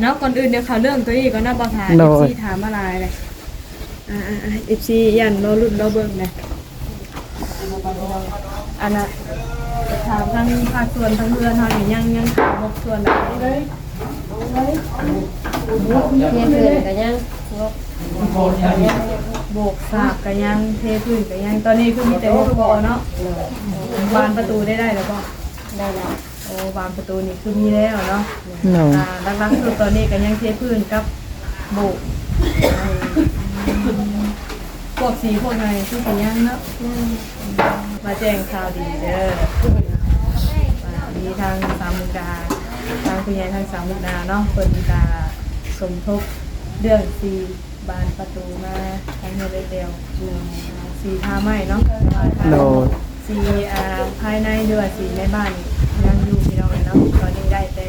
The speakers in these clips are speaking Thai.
เนาะก่อนอื่นเดี๋ยวเขาเรื่องตัวนี้ก็น่าบ่ทายโดย FC ถามอะไรเลยอ่าๆๆ FC ยันเรารุ่นเราเบิ่งเลยอันน่ะถามทั้งภาคส่วนทั้งเรือนเฮานี่ยังยังถามบกส่วนแบบนี้เลยเทียนเกินก็ยังงบโบกสาบก็ยังเทพื้นก็ยังตอนนี้คือมีแต่บกอเนาะบานประตูได้ได้แล้วบ่ได้แล้วโอ้ บานประตูนี่คือมีแล้วเนาะเนาะ อ่าหลักๆคือตอนนี้ก็ยังเทพื้นกับโบกพวกสีพวกอะไรที่เป็นยังเนาะมาแจ้งข่าวดีเด้ออ่ามีทางสามมุกดาทางคุณยายทางสามมุกดาเนาะเปิดมีตาสมทบเรื่องสีบานประตูมาทางเฮเลเดียวสีทาไม้เนาะโดย สีอ่าภายในเดือสีในบ้านยัูพี่น้องเนาะตอนนี้ได้แต่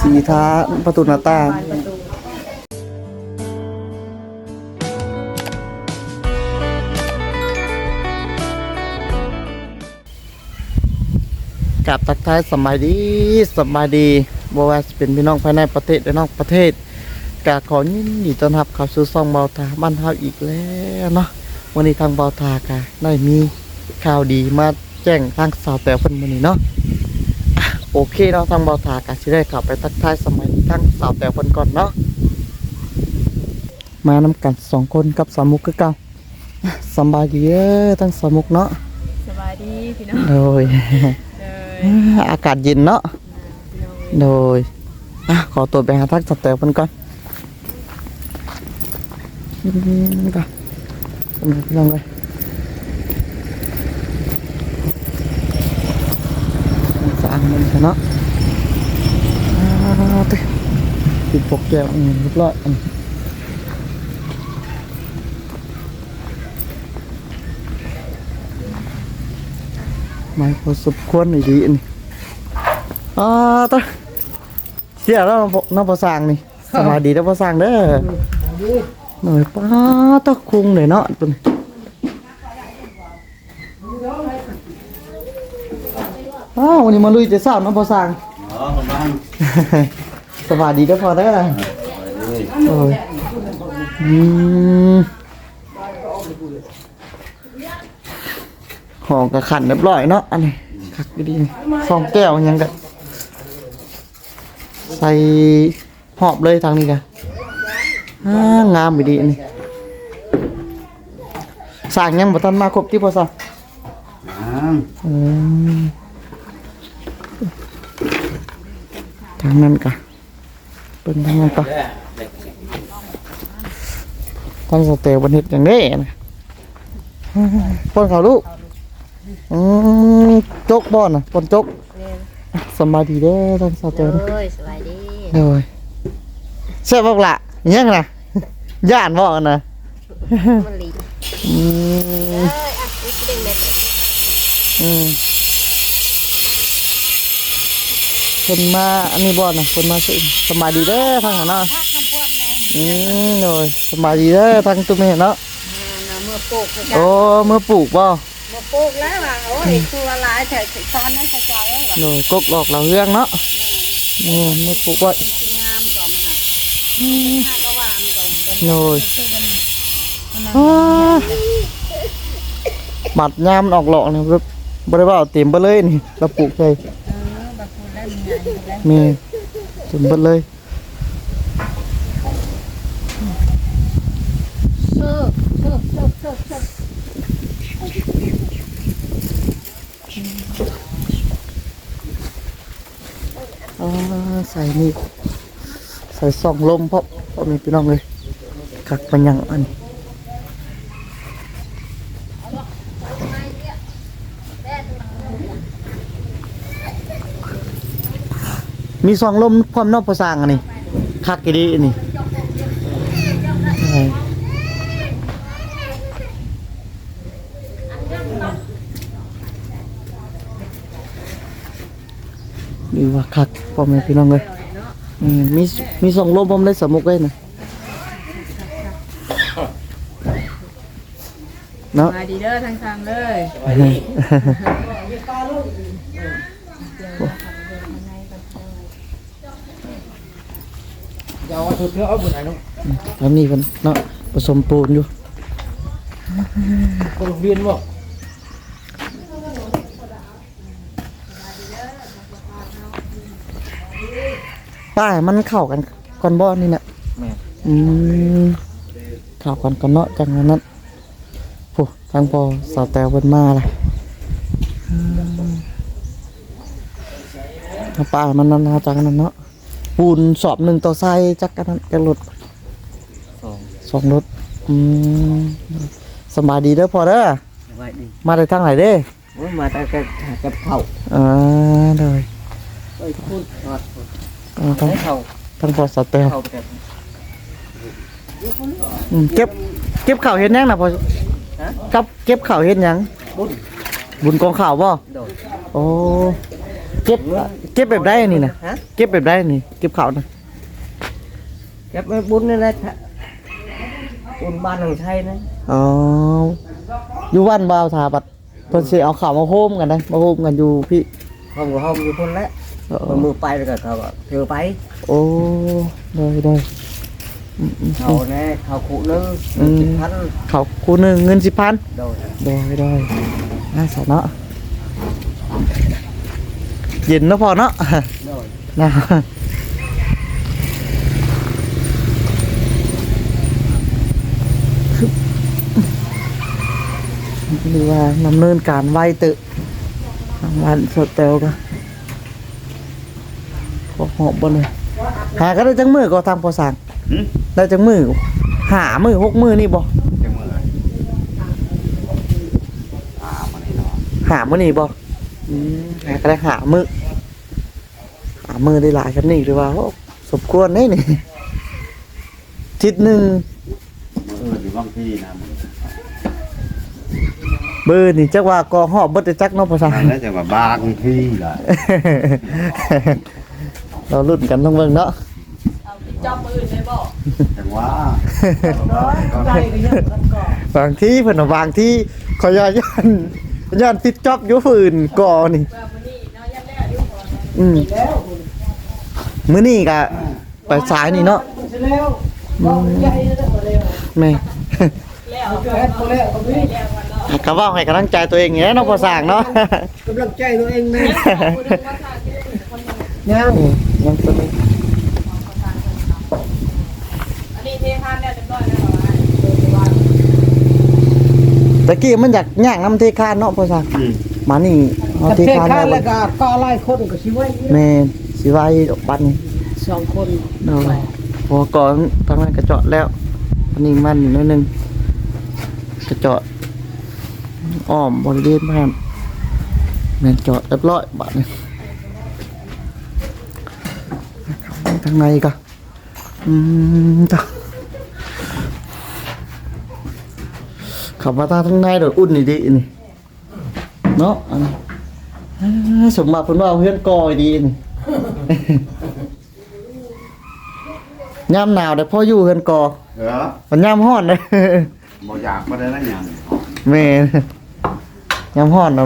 สีท้าประตูหน้าต่าง บานประตูกับทักทายสมัยดีสมัยดีบ่ว่าสิเป็นพี่น้องภายในประเทศและนอกประเทศกาขอยินดีต้อนรับเข้าสู่ซ่องเบาทาบ้านเฮาอีกแล้วเนาะวันนี้ทางเบาทากะได้มีข่าวดีมาแจ้งทางสาวแต่เพิ่นมื้อนี้เนาะ โอเคเนาะทางเบาทากะสิได้เข้าไปทักทายสมัยทางสาวแต่เพิ่นก่อนเนาะมานำกันสองคนกับสาวมุกคือเก่าอะสำบายดีเด้อทั้งสาวมุกเนาะสบายดีพี่น้องโดยเลยอากาศเย็นเนาะพี่น้องโดยอะขอตัวไปหาทักสแตลกันก่อนอืมก่อนกำลังพี่น้องเลยส ร้างมันซะเนาะอ่าติติดปกแก้วอืมเรียบร้อยอันไม่พอสมควรอีดีอันนี้อ่าตะเสียแล้วน้องน้องประสางนี่สวัสดีน้องประสางเด้อหน่อยป้าตะคุงหน่อยเนาะตัวนี้าววันนี้มาลุยแต่เช้าน้องประสางอ๋อประมาณสวัสดีเด้อพอเด้อเลยโอ้ยอืมหอมกระขันเรียบร้อยเนาะอันนี้คักดีนี่สองแก้วยังกันใส่หอบเลยทางนี้กันอ่างามไปดีอันนี่สั่งยังบ่ทันมาครบที่พอสั่ง น้ อืมทางนั้นกะเป็นทางนั้นกะทางสเตลบันเฮ็ดอย่างนี้นะอืมปนเขาลูกอืมจกบ่อนะปนจกสำบายดีเด้อทางสเตลโอ้ยสบายดีโอ้ยเสียบอกละยังนะย่านบอกนะมันหลีอืมเอ้ยอะนี่เด้งเม็ดเลย อืม คนมาอันนี้บ่นะคนมาสิสบายดีเด้อทางนั้นเนาะอืมโดยสบายดีเด้อทางตุ้มเห็นเนาะอ่าเมื่อปลูกก็จะโอ้เมื่อปลูกบ่เมื่อปลูกแล้วว่าโอ้ยตัวหลายแต่ตอนนั้นจะจ่อยแล้วว่าโดยกกหลอกเราเรื่องเนาะอืมเมื่อปลูกไว่างามก่อนค่ะถ้าก็ว่ามันก่อนเบิ่งโดยอ้าบัดยามมันออกหลอกเนี่ยบ่บ่ได้ว่าเอาเต็มไปเลยนี่เราปลูกใส่เออ แบบพูดได้มันไงได้มีถึงเบิดเลยเชิบเชิบเชิบเชิบเชิบอ่าใส่นี่ใส่ซองลมเพราะเพราะมีพี่น้องเลยคักปัญญังอันนี้ มีซองลมพร้อมนอกประสร้างอันนี้คักอีดีอันนี้ใช่ดีว่าคักพ่อแม่พี่น้องเลยอืมมีมีซองลมผมได้สมุกเลยนะเนาะมาดีเด้อทางทางเลย เอาสุดเท่าเอาบุญไหนน้องทางนี้เพิ่นเนาะผสมปูนอยู่คนเรียนบ่ป้ายมันเข้ากันก่อนบ่นี่น่ะแม่อืมเข้ากันก่อนเนาะจังนั้นโอ้ทางพอสาวแตวเพิ่นมาล่ะอืมเอาป้ายมันนั่นนะจังนั้นเนาะ ปูนสอบหนึ่งต่อไซจักกันนั้นจะรถสองสองรถอืมสำบายดีเด้อพอเด้อสบายดีมาได้ทางไหนเด้โอ้ยมาแต่กับกับเข่าอ่าเลยไอ้คุณทอดอ่าทางให้เข่าทางพอสาวแตวเข่าแต่อืมเก็บเก็บข่าวเฮ็ดหยังนะพอครับเก็บข่าวเฮ็ดหยังบุญบุญกองข่าวบ่โดดโอ้ เก็บเก็บแบบได้นี่นะฮะเก็บแบบได้นี่เก็บข่าวนะเก็บไว้บุญนี่แหละบุญบ้านหนองชัยนะอ๋ออยู่บ้านบ่าวถาบัดเพิ่นสิเอาข่าวมาโฮมกันได้มาโฮมกันอยู่พี่ห้องกับห้องอยู่คนละเออเอามือไปแล้วก็เขาก็เถือไป โอ้ได้ได้อืมอืมเขาแน่เขาขู่นึงอืมสิบพันข่าวคู่หนึงเงิน10,000โดดได้ได้น่าสนเนาะ เย็นเนาะพอเนาะโดดนะหรือว่าดำเนินการไวตึทางวันสดเตลก็ขอหอบบนเลยหาก็ได้จังมือก็ทางพอสั่งหืมได้จังมือหามือหกมือนี่บ่จังมืออ่ามานี่เนาะหามือนี่บ่ อืมหาก็ได้หามือหามือได้หลายกันนี่หรือว่าโอ้สมควรนี่นี่ทิศหนึ่งมืออยู่บางที่นะมึงเบอร์นี่จักว่ากอหอบเบิดแต่จักเนาะภาษานั่นแหละจังว่าบางที่ล่ะเราลุ้นกันต้องเบิ่งเนาะเอาไปจอบมืออื่นได้บ่จังว่าใจก็ยังกันก่อนบางที่เพิ่นว่าบางที่ขอยาย่าน ย่านติดจ็อบอยู่ฝืนก่อนี่ว่ามื้อนี้เนาะยังแล้วอยู่บ่อืมมื้อนี้ก็ไปสายนี่เนาะเสร็จแล้วบอกใหญ่แล้วมาแล้วแม่แล้วแพทย์มาแล้วเอาพี่แล้ววันเนาะก็เว้าให้กำลังใจตัวเองแหละเนาะภาษาเนาะกำลังใจตัวเองนะผู้นึงว่าทางที่อื่นคนหนึงยังอืมยังตัวนี้อันนี้เททานแล้วเรียบร้อยแล้วเหรอวะ ตะ กี้มันอยากย่างน้ำเทคานเนาะภาษาอืมมานี่เอาประเทเทศคานข้าแล้วแล้วก็ก็ไล่คนก็สิไว้แม่นสิไว้ดอกปัน สองคนเนาะ พอก่อนทางนั้นก็เจาะแล้วอันนี้มันนิดนึงก็เจาะอ้อมบริเวณบ้านแม่นเจาะเรียบร้อยบาดนี้ทางในก็อืมจ้ะ ขับมาทางทางในโดดอุ่นนี่ดีนี่เนาะอันนี้อ่าสมบัติเพิ่นว่าเพื่อนกอยดีนี่ ยามหนาวเดี๋ยวพ่ออยู่เฮือนกอเออมันยามฮ้อนเลยบ่อยากมาได้แล้วหยังแม่ยามฮ้อนน่ะ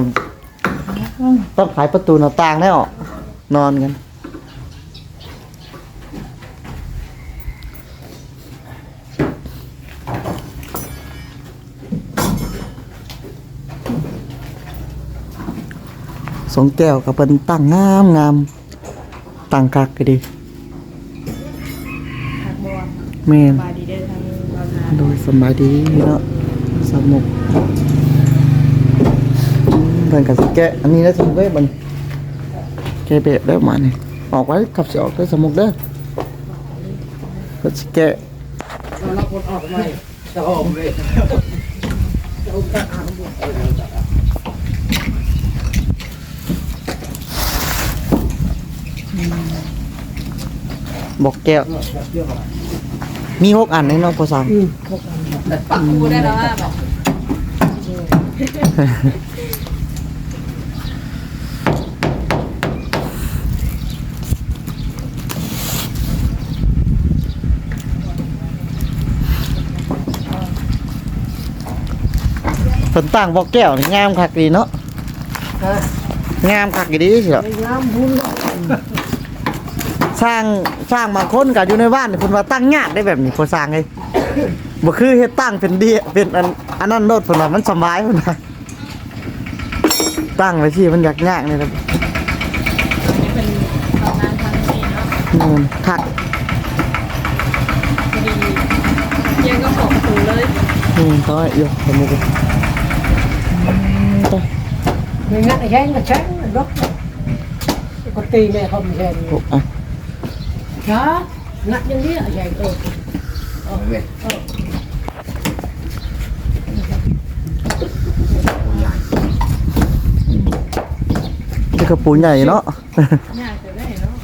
ต้องขายประตูหน้าต่างแล้วนอนกัน องแก้วกับเป็นตั้งงามงามตั้งคักก็ดีผักบัวแม่นบายดีเด้อทางเราทานโดยสำบายดีเนาะสมุกอืมเพิ่นก็สิแกะอันนี้ได้สมุกเด้อบัดนี้แกะแบบได้มานี่ออกไว้ขับสิออกได้สมุกเด้อเพิ่นสิแกะเราคนออกใหม่จะออกเลยบ อกแก้ว มีหกอันในเนาะภาษาพูดได้แล้วว่าบอกเพิ่นตั้งบอกแก้วนี่งามคักดีเนาะงามคักดีสิเนาะน้ำบุญ สร้างสร้างบางคนก็อยู่ในบ้านนี่เพิ่นว่าตั้งยากได้แบบนี้พอสร้างเลยบ่คือเฮ็ดตั้งเป็นเดียเป็นอันอันนั้นโลดเพิ่นว่ามันสบายเพิ่นว่าตั้งไว้ที่มันยากยากนี่แหละนี่เป็นทำงานทางนี้เนาะอืมคักพอดีเยังก็ของสูเลยอืมต้อยอยู่สมุกอืมต้อย người ngắt này nó chén nó gốc có tì này không rèn โอ้อะ đó ngắt như thế ở rèn ừ เว้ยนี่กระปูใหญ่เนาะยากจะได้เนาะ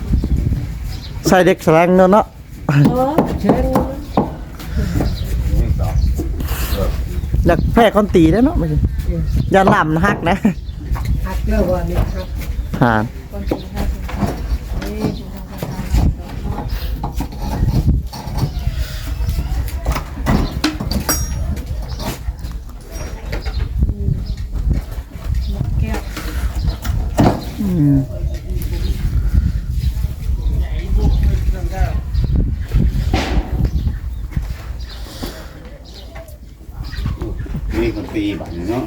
ใส่เด็กแสลงเนาะเนาะ ờ chén นี่ต่ออยากแพ้คนตีได้เนาะไม่ใช่อย่าลำนะฮักนะ hạt lơ vào này hạt หาคนกินข้าวกินข้าวนี่กินข้าวกินข้าว แก้ว อืม นี่คนตีบัดนี้เนาะ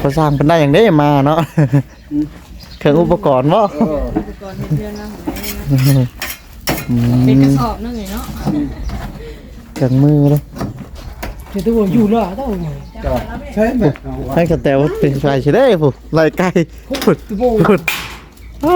พอ สร้างเป็นได้อย่างได้มาเนาะเครื่องอุปกรณ์บ่อุปกรณ์เฮ็ดเรือนนะของแม่นะอืเป็นกระมสอบนึงนี่เนาะเครื่องมือเลย thì tôi vừa dù lửa đâu mà chén mà ให้กระแตวเป็นไฟใช่ได้ผู้ลายไก่พุด tôi vô พุดอ้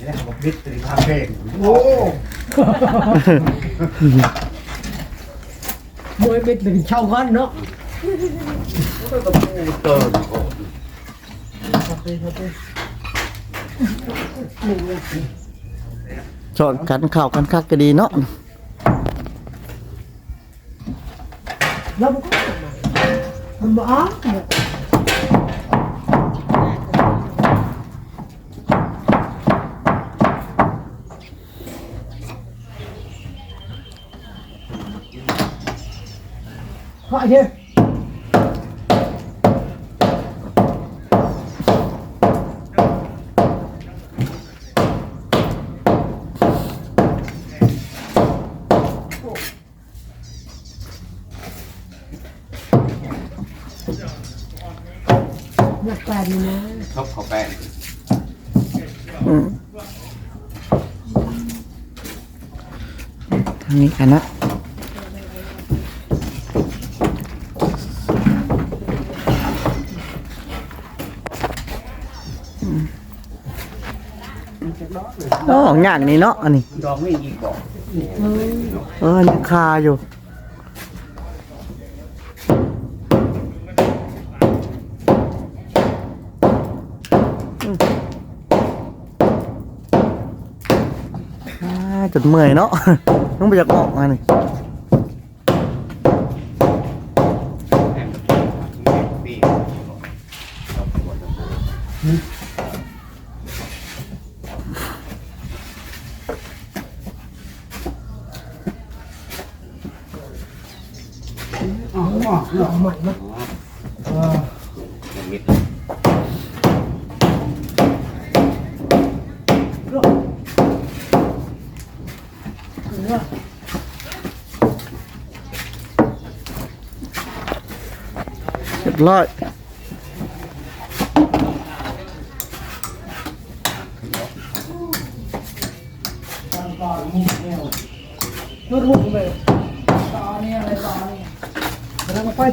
เองเนี่ยบอกพิษตรีคาเฟ่ mỗi bên mình trao con nữa เติมโอ้ชอนกันข่าวกันคักก็ดีเนาะ nó có mình bỏ gọi đi nhặt bàn này nè ชอบเขา แป้งอืมทางนี้กันนะอื อ๋องากนี่เนาะอันนี้ดอกไม่อีกบอกเออยังคาอยู่อ่าจนเมื่อยเนาะต้องไปจากออกมาหนึ่ เรียบร้อย nó rụng về to này này to này nó có quay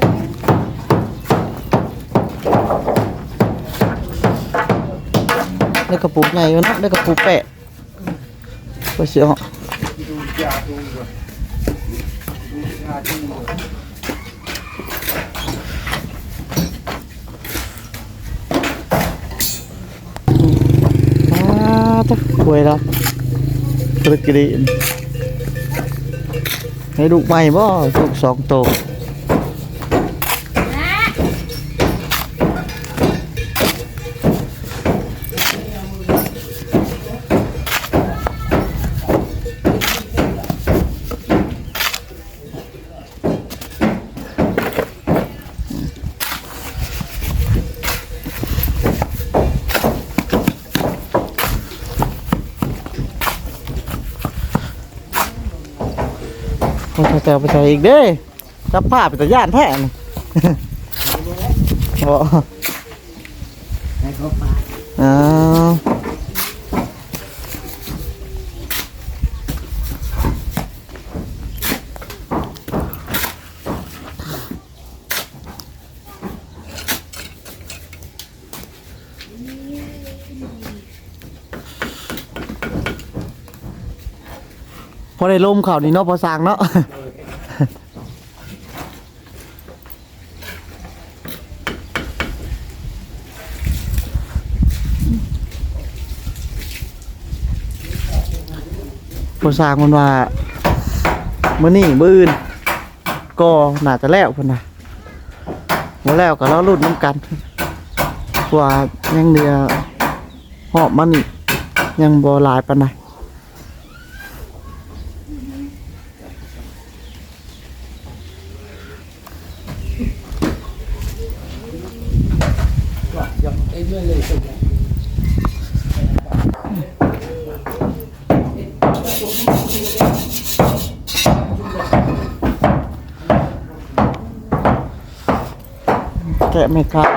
ได้กระปุกใหญ่อยู่เนะได้กระปุกแปะไปเสียหรอ อ่าตะคุยแล้วตะกรีนให้ลูกใหม่บ่ลูกสองโต มันจะแต่ไปใส่อีกเด้จับผ้าไปแต่ย่านแท้นี่บ่ให้เขาปาดอ้าว ได้ลมข่าวนี้เนาะพอสร้างเนาะพอสร้างมันว่ามื้อนี้มื้ออื่นก็น่าจะแล้วพุ่นน่ะบ่แล้วก็เราลุ้นน้ำกันว่ายังเหลือหอบมันอีกยังบ่หลายปานใด ไอ้เมื่อเลยสุด แกะไม่ครับ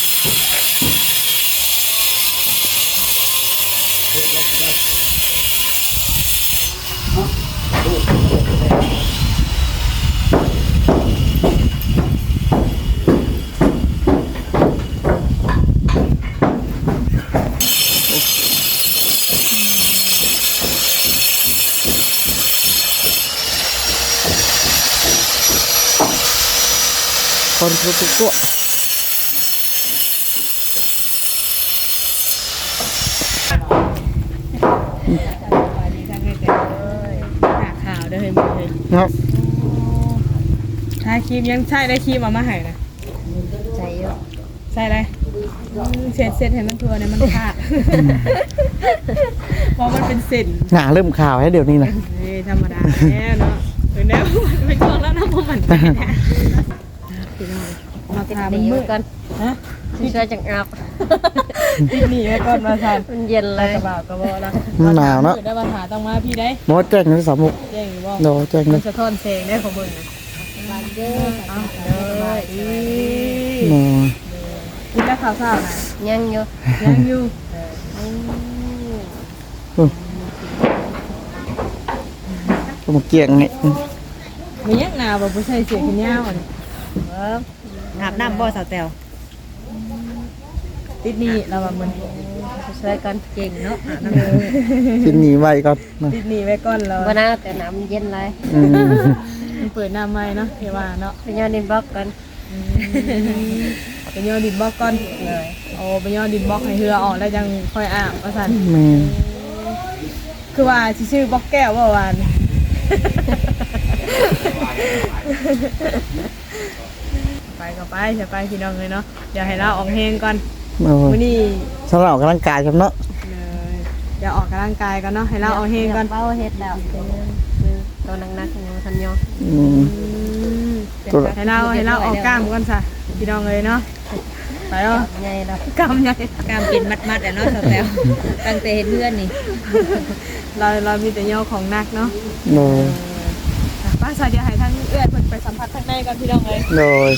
คนทุกทุกตัว ไปดีทางใกล้ๆเลยหาข่าวเด้อเฮ้ยมึงเฮ้ย นะครับ ทาค รีมยังใช่ได้ครีมเอามาให้นะใจเยอะใช่เลยเซ็ตเซ็ตให้มันทัวเนี่ยมันขาดเพราะมันเป็นเส้นหนาเริ่มข่าวให้เดี๋ยวนี้นะเอ้ยธรรมดาแล้วเนาะเออแล้วไม่ช่วงแล้วนะเพราะมันเป็นแท้พี่น้องมาติดทาหมันนีมืไว้ดก่อนฮะพี่ช่วยจังอับติดหนีไว้ก่อนมาทานมันเย็นเลเลยยกระบะกระบอกละมันหนาวเนาะได้มาหาต้องมาพี่ได้หมดแจ้งในสามมุกแย่งอยู่บ่โดแจ้งมัเลนยสะท้อนแสงได้ของมึงนะ บานเด้อเอาเลยโอ้ยกินแล้วข้าวเช้านะยังอยู่ยังอยู่ก็มาเกี่ยงนี่มียังหนาวบ่ผู้ชายเสียขยาวอะเอออาบน้ำบ่สาวแตวติดหนี่เราว่ามัน ช่วยกันเก่งเนาะอาบน้ำกินหนีไว้ก่อนนะติดหนี่ไว้ก่อนเราบ่น่าแต่น้ำมันเย็นเลยอืมมันเปิดหน้าใหม่เนาะเทว่าเนาะไปย้อนดินบล็อกกันไปย่อดินบล็อกก่อนเลยโอ้ไปย่อดินบล็อกให้เหือออกแล้วยังค่อยอาบว่าซั่นแม่คือว่าสิชื่อบล็อกแก้วว่าวานไปก็ไปจะไปพี่น้องเลยเนาะเดี๋ยวให้เราออกเพลงก่อนโอ้มื้ยอนี้ สำหรับออกกำลังกายครับเนาะเลยเดี๋ยวออกกำลังกายกันเนาะให้เราเอาเพลงก่อนเป้าเฮ็ดแล้วเป็นมือตัวนักๆของทันยออืมตัวละให้เราให้เราออกกล้ามก่อนซะพี่น้องเลยเนาะไปเนาะใหญ่แล้วกล้ามใหญ่กามเป็นมัดๆอะเนาะสาวแตวตั้งแต่เห็นเพื่อนนี่ เราเรามีแต่ย่อของหนักเนาะโดยป้าสาเดียวให้ทั้งเอื้อนเพิ่นไปสัมผัสข้างในกันพี่น้องเลยโดย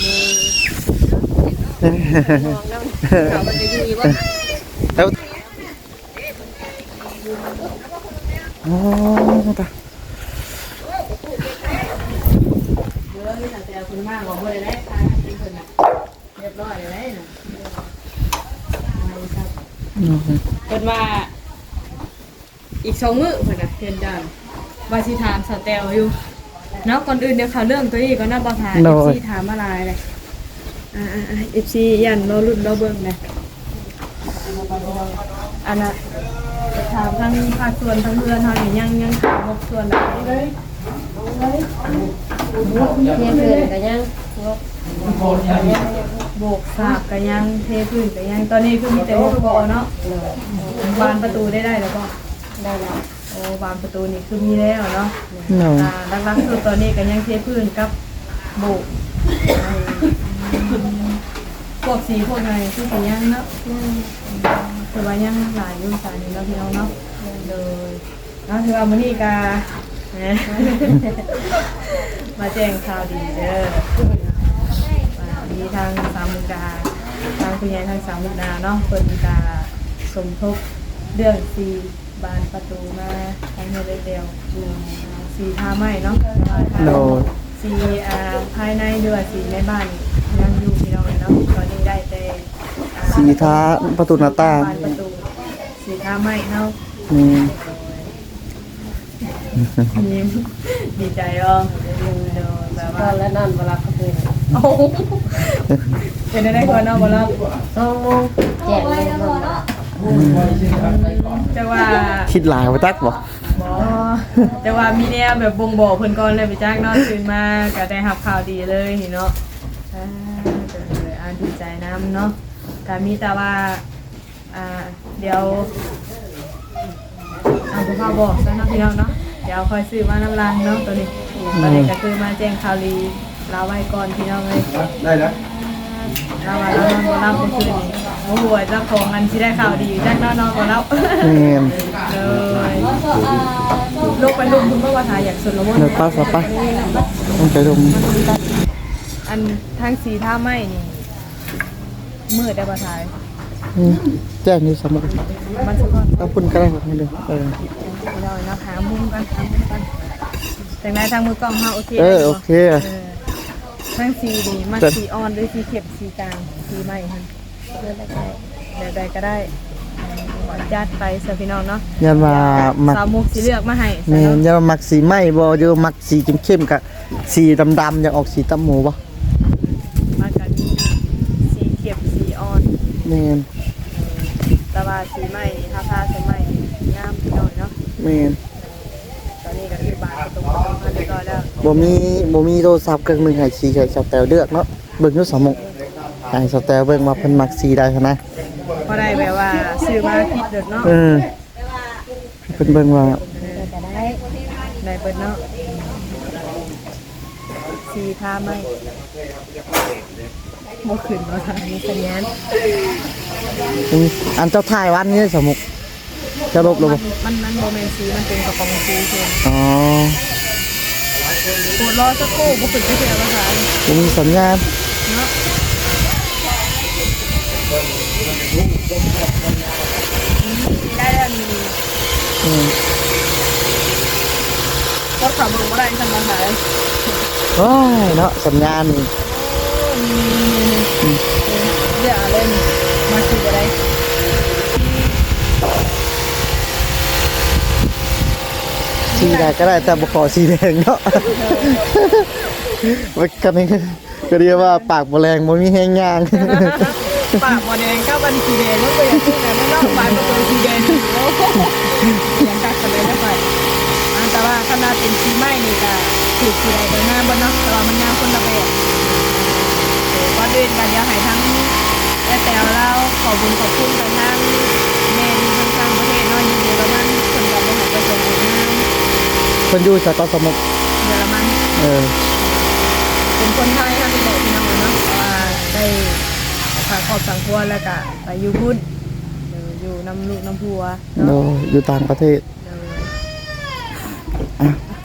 เเขามันจะดีว่า แล้วโอ้ตาเลยแต่แต่คุณมากของเพื่อนได้ค่ะเป็นคนน่ะเรียบร้อยเลยนะเพิ่นว่าอีกสองมื้อเพิ่นน่ะเพิ่นดันว่าสิถามสแตลอยู่เนาะก่อนอื่นเดี๋ยวข่าวเรื่องตัวนี้ก็น่าบ่ทาย FC ถามอะไรเลยอ่าๆๆ FC ยันรอรุ่นรอเบิ่งเลย อันน่ะถามทั้งภาคส่วนทั้งเพื่อนเฮานี่ยังยังถามหกส่วนหลายเลยเนี่ยเพื่อนก็ยังโบกสาบก็ยังเทพื้นก็ยังตอนนี้คือมีแต่หกบอเนาะบานประตูได้ได้แล้วก็ได้แล้วโอ้บานประตูนี่คือมีแล้วเนาะโนอ่าลักๆคือตอนนี้ก็ยังเทพื้นกับโบกพวกสีพวกอะไรคือก็ยังเนาะ คือว่ายังหลายอยู่สายนี้เนาะพี่น้องเนาะเลยเนาะคือว่ามื้อนี้ก็มาแจ้งข่าวดีเด้อว่ามีทางสามมุกดาทางคุณยายทางสามมุกดาเนาะเพิ่นกาสมทบเรื่องสีบานประตูมาทางเฮดเดียวสีท่าไม้เนาะโน่สีอ่าภายในด้วยสีในบ้านยังอยู่พี่น้องเนาะตอนนี้ได้แต่อ่า สีท้าประตูหน้าต่างบานประตูสีท่าไม้เนาะนี่ยิ้มดีใจอะเดี๋ยวแบบตว่าอนแล้วนั่นเวลาเขาเป็นโอ้โหเป็นได้ก่อนเนาะบ่รับสองโมงแจกเลยนอนจะว่าคิดหลายไปตักบ่บ่จะว่ามีแนวแบบบ่งบอกเพิ่นก่อนเลยไปจ้างเนาะตื่นมาก็ได้รับข่าวดีเลยนี่เนาะอ่าก็เลยอ่าดีใจนํเนาะ ก็มีแต่ว่าอ่าเดี๋ยวอ่าบ่พาบอกซะเนาะพี่น้องเนาะเดี๋ยวคอยซื้อมาน้ำรังเนาะตัวนี้ตอนนี้ก็คือมาแจ้งข่าวดีลาไว้ก่อนพี่น้องเลยได้แล้วเราว่าเรานอนบ่หลับเมื่อคืนนี้โอ้โหเจ้าของมันที่ได้ข่าวดีแจ้งนอนนอนบ่หลับแม่นเลยลูกไปลุมคุณเมื่อวานหาอยากสุดละมุนเดี๋ยวป้าสไปต้องไปดมอันทางสีท่าไม้นี่ มืดได้ป่ะทายอืมแจ้งอยู่สมุกมันสะท้อนต้องพุ่นก็ได้ครับนี่เด้อเออเราเนาะหามุมกันหามุมกันแต่ไหนทางมือกล้องเฮาโอเคเออโอเคเออทางสีดีมันสีอ่อนหรือสีเข็บสีกลางสีไม้ฮะเลือกได้เลือกได้ก็ได้อืมจัดไปสพี่น้องเนาะยันมามักสาวมุกสีเลือกมาให้แม่ซะนเนาะยันมามักสีไหม้บ่เดี๋ยวมักสีเข้มๆกับสีดำๆอยากออกสีตำหมูบ่ มากันสีเข็บสีอ่อน แม่นแต่ว่าสีไม้ถ้าผ้าสีไม้งามพี่น้อยเนาะแม่นตอนนี้ก็คือบานตรงตรงมาเรียบร้อยแล้วบ่มีบ่มีโทรศัพท์เครื่องหนึงให้สีให้สแตลเลือกเนาะเบิ่งอยู่สมุกให้สแตลเบิ่งว่าเพิ่นมักสีใดหั้นนะพอได้แบบว่าซื้อมาผิดเด็ดเนาะเออเพิ่นเบิ่งว่าก็ได้ได้เปิดเนาะ สีผ้าไม้บ่ขึ้นบ่ทันมีสัญญาณอืมอันเจ้าถ่ายวันนี้สมุกจะลบลงมับ่นมันมันโมเมนต์สีมันเป็นกระป๋องสีเพิ่นอ๋อปวดรอสักครู่บ่ขึ้นไปเสียภาษาบ่มีสัญญาณเนาะได้แล้วมีอืมก็ขับลงบ่ได้ทันภาษา โอ้ยเนาะสัญญาณนี่เดี๋ยวเล่นมาสิบ่ได้สีใดก็ได้แต่บ่ขอสีแดงเนาะว่ากันนี่ก็เรียกว่าปากบ่แรงบ่มีแฮงย่างปากบอแดงก็บันสีแดงมันก็อย่างที่แต่ไม่ต้องปากประตูสีแดงโอ้โหยังกักกันเลยนะไปอ่าแต่ว่าขนาดเป็นสีไหม้นี่ก็ ถูกสีแดงไปงาบนเนาะแต่ว่ามันงามคนละแบบก็เดินกันเดี๋ยวให้ทั้งแม่แตวเราขอบคุณขอบคุณกันทั้งแม่ที่ทั้งต่างประเทศเนาะอยู่เยอรมันคนกับบ่ให้ไปส่งงานเพิ่นอยู่จากเกาะสมุกเยอรมันเออเป็นคนไทยค่ะที่บอกพี่น้องเนาะว่าได้พาครอบครัวแล้วก็ไปอยู่พุ่นเอยู่น้ำลูกน้ำพัวเนาะอยู่ต่างประเทศ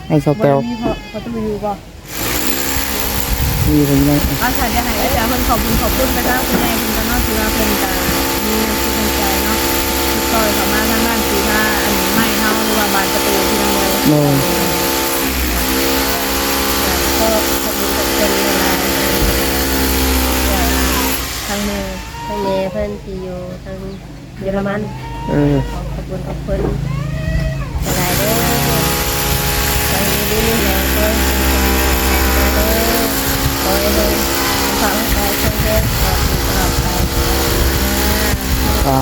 เอออะให้สแตลบ่ได้มีพอประตูอยู่บ่มีเป็นไงอาจารย์จะให้อาจารย์เพิ่นขอบคุณขอบคุณไปทางคุณยายเพิ่นก็เนาะที่ว่าเพิ่นก็มีน้ำจิตน้ำใจเนาะที่ซอยเข้ามาทางด้านสีผ้าอันนี้ไม้เฮาหรือว่าบานประตูที่น้องเลยโน่ก็ขอบคุณขอบคุณเวลาทางมือทางเมเพิ่นที่อยู่ทางเยอรมันเออขอขอบคุณขอบคุณหลายเด้อใจดีๆนะเพิ่นมาเด้อขอให้เพิ่นฟังใจเพิ่นเด้อขอบคุณตลอดไป อ่า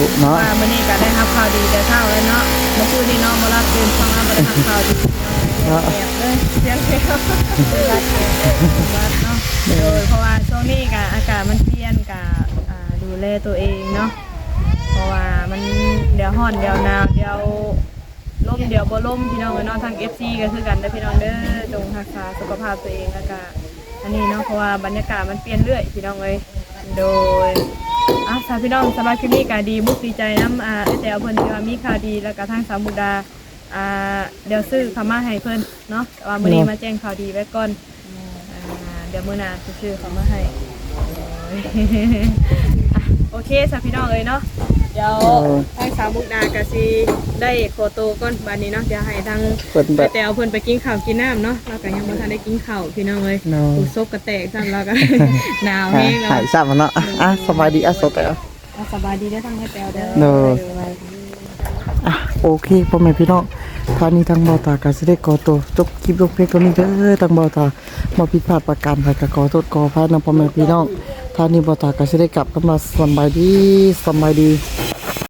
ถูกเนาะว่ามื้อนี้ก็ได้รับข่าวดีแต่เช้าเลยเนาะเมื่อคืนนี้น้องบ่รับตื่นฟังมาบ่ได้รับข่าวดีแอบเลยเสียงเสียงวัดวัดเนาะโดยเพราะว่าช่วงนี้ก็อากาศมันเปลี่ยนก็อ่าดูแลตัวเองเนาะเพราะว่ามันเดี๋ยวฮ้อนเดี๋ยวหนาวเดี๋ยวลมเดี๋ยวบ่ลมพี่น้องเอ้ยเนาะทาง FC ก็คือกันเด้อพี่น้องเด้อจงรักษาสุขภาพตัวเองแล้วก็อันนี้เนาะเพราะว่าบรรยากาศมันเปลี่ยนเรื่อยพี่น้องเอ้ยโดย อะสาพี่น้องสำหรับคลิปนี้ก็ดีมุกดีใจน้ำอ่าไอ้แต๋วเพิ่นที่ว่ามีข่าวดีแล้วก็ทางสาวมุกดาอ่าเดี๋ยวซื้อขามาให้เพิ่นเนาะแต่ว่ามื้อนี้มาแจ้งข่าวดีไว้ก่อนอ่าเดี๋ยวมื้อหน้าจะซื้อขามาให้อะโอเคสาพี่น้องเอ้ยเนาะ เดี๋ยวทางสาวมุกดากะสิได้โคโตวก่อนบัดนี้เนาะเดี๋ยวให้ทางเพิ่นแบไปบแตวเพิ่นไปกินข้าวกินน้ำเนาะเราก็ยังบ่ทันได้กินข้าวพี่น้องเอ้ยเนาะหูซบกระแตกซ้ำเราก็ หนาวแห้งแล้วหายทราบแล้วเนาะอะสบายดีอะโซแต่อะสบายดีเด้อทางให้แตวเด้อเนาะอะโอเคพ่อแม่พี่น้องท่านี้ทางเบาตากาสิได้กอตัวจบคลิปลงเพลงตัวนี้เด้อทางเบาตามาผิดพลาดประการใดก็ขอโทษขออภัยนะพ่อแม่พี่น้องท่านี้เบาตากาสิได้กลับกันมาสำบายดีสำบายดีส